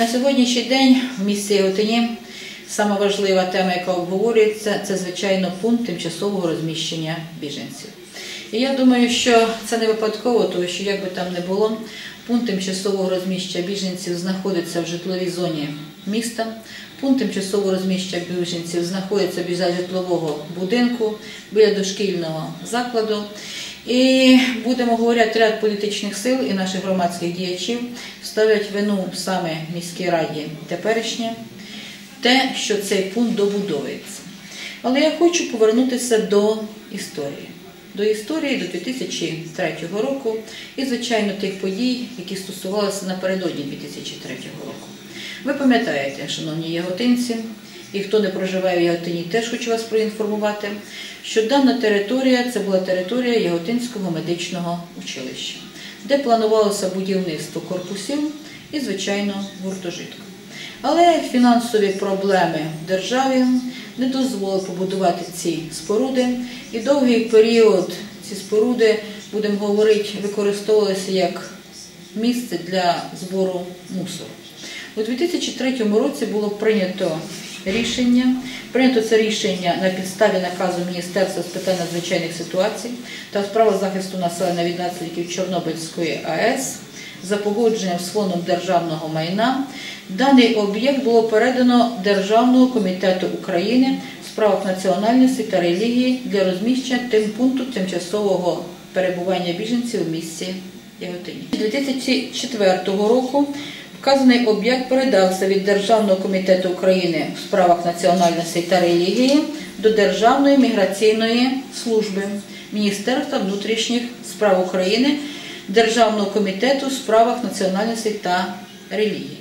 На сьогоднішній день в місті Яготині сама важлива тема, яка обговорюється, це звичайно пункт тимчасового розміщення біженців. І я думаю, що це не випадково, тому що як би там не було, пункт тимчасового розміщення біженців знаходиться в житловій зоні міста. Пункт тимчасового розміщення біженців знаходиться біля житлового будинку, біля дошкільного закладу. І будемо говорити, ряд політичних сил і наших громадських діячів ставлять вину саме міській раді теперішнє, те, що цей пункт добудовується. Але я хочу повернутися до історії. До історії до 2003 року і, звичайно, тих подій, які стосувалися напередодні 2003 року. Ви пам'ятаєте, шановні яготинці, і хто не проживає в Яготині, теж хочу вас проінформувати, що дана територія це була територія Яготинського медичного училища, де планувалося будівництво корпусів і, звичайно, гуртожитку. Але фінансові проблеми в державі не дозволили побудувати ці споруди, і довгий період ці споруди, будемо говорити, використовувалися як місце для збору мусору. У 2003 році було прийнято рішення. Прийнято це рішення на підставі наказу Міністерства з питань надзвичайних ситуацій та справа захисту населення від наслідків Чорнобильської АЕС за погодженням з фондом державного майна. Даний об'єкт було передано Державного комітету України в справах національності та релігії для розміщення тим пункту тимчасового перебування біженців у місті Яготині. 2004 року Вказаний об'єкт передався від Державного комітету України в справах національності та релігії до Державної міграційної служби Міністерства внутрішніх справ України, Державного комітету в справах національності та релігії.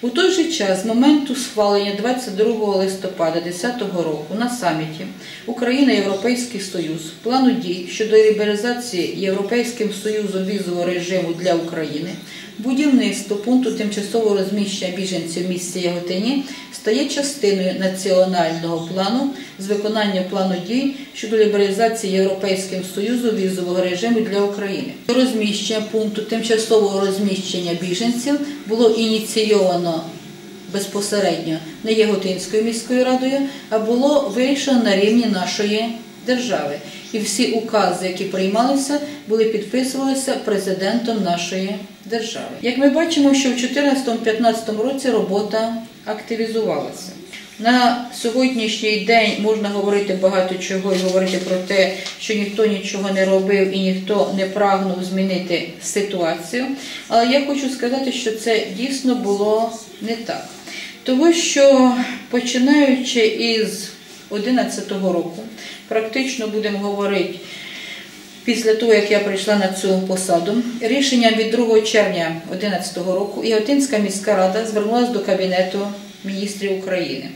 У той же час, з моменту схвалення 22 листопада 2010 року на саміті Україна Європейський Союз плану дій щодо лібералізації Європейським Союзом візового режиму для України, будівництво пункту тимчасового розміщення біженців в місті Яготині стає частиною національного плану з виконання плану дій щодо лібералізації Європейським Союзом візового режиму для України. Розміщення пункту тимчасового розміщення біженців було ініційовано безпосередньо не Яготинською міською радою, а було вирішено на рівні нашої держави. І всі укази, які приймалися, були підписувалися президентом нашої держави. Як ми бачимо, що в 2014-2015 році робота активізувалася. На сьогоднішній день можна говорити багато чого і говорити про те, що ніхто нічого не робив і ніхто не прагнув змінити ситуацію. Але я хочу сказати, що це дійсно було не так. Тому що починаючи із 2011 року, практично будемо говорити. Після того, як я прийшла на цю посаду, рішенням від 2 червня 2011 року Яготинська міська рада звернулася до Кабінету міністрів України,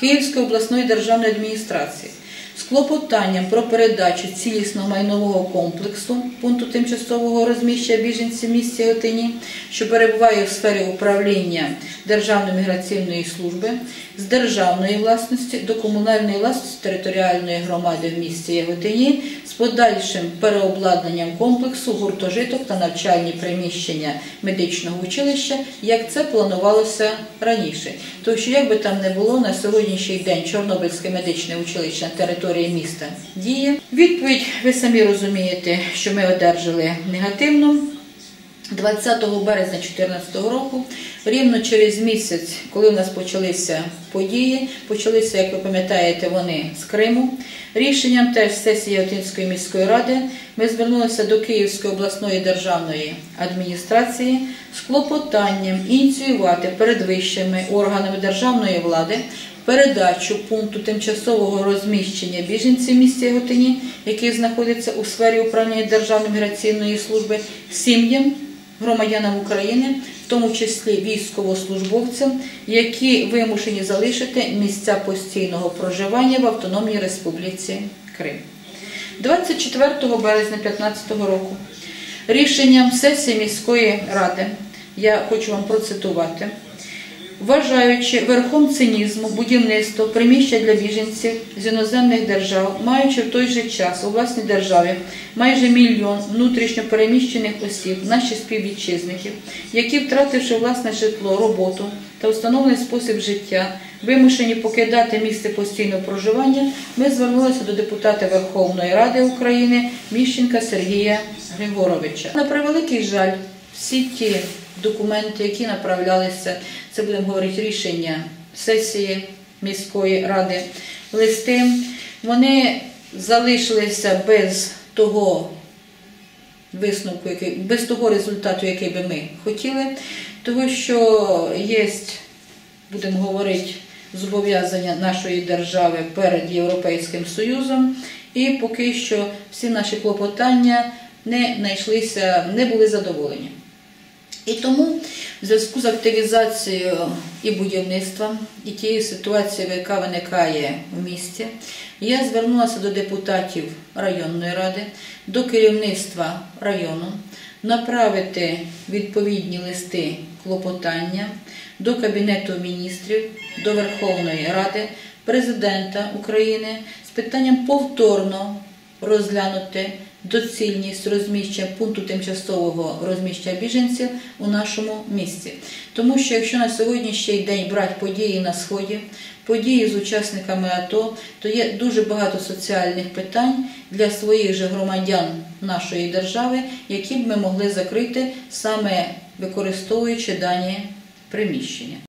Київської обласної державної адміністрації з клопотанням про передачу цілісного майнового комплексу пункту тимчасового розміщення біженців в місті Яготині, що перебуває у сфері управління Державної міграційної служби з державної власності до комунальної власності територіальної громади в місті Яготині з подальшим переобладнанням комплексу гуртожиток та навчальні приміщення медичного училища, як це планувалося раніше. Тому що, як би там не було, на сьогоднішній день Чорнобильське медичне училище на території міста діє. Відповідь, ви самі розумієте, що ми одержали негативну. 20 березня 2014 року, рівно через місяць, коли у нас почалися події, почалися, як ви пам'ятаєте, вони з Криму. Рішенням теж сесії Ятинської міської ради ми звернулися до Київської обласної державної адміністрації з клопотанням ініціювати перед вищими органами державної влади передачу пункту тимчасового розміщення біженців місті Яготині, який знаходиться у сфері управління Державної міграційної служби, сім'ям громадянам України, в тому числі військовослужбовцям, які вимушені залишити місця постійного проживання в Автономній Республіці Крим. 24 березня 2015 року рішенням сесії міської ради я хочу вам процитувати. Вважаючи верхом цинізму будівництво приміщення для біженців з іноземних держав, маючи в той же час у власній державі майже мільйон внутрішньо переміщених осіб, наших співвітчизників, які, втративши власне житло, роботу та встановлений спосіб життя, вимушені покидати місце постійного проживання, ми звернулися до депутата Верховної Ради України Міщенка Сергія Григоровича. На превеликий жаль, всі ті документи, які направлялися, це будемо говорити рішення сесії міської ради, листи, вони залишилися без того висновку, без того результату, який би ми хотіли, тому що є, будемо говорити, зобов'язання нашої держави перед Європейським Союзом, і поки що всі наші клопотання не знайшлися, не були задоволені. І тому в зв'язку з активізацією і будівництва, і тією ситуацією, яка виникає в місті, я звернулася до депутатів районної ради, до керівництва району направити відповідні листи клопотання до Кабінету міністрів, до Верховної Ради, президента України з питанням повторно розглянути доцільність розміщення пункту тимчасового розміщення біженців у нашому місті. Тому що якщо на сьогоднішній день брати події на сході, події з учасниками АТО, то є дуже багато соціальних питань для своїх же громадян нашої держави, які б ми могли закрити саме використовуючи дані приміщення.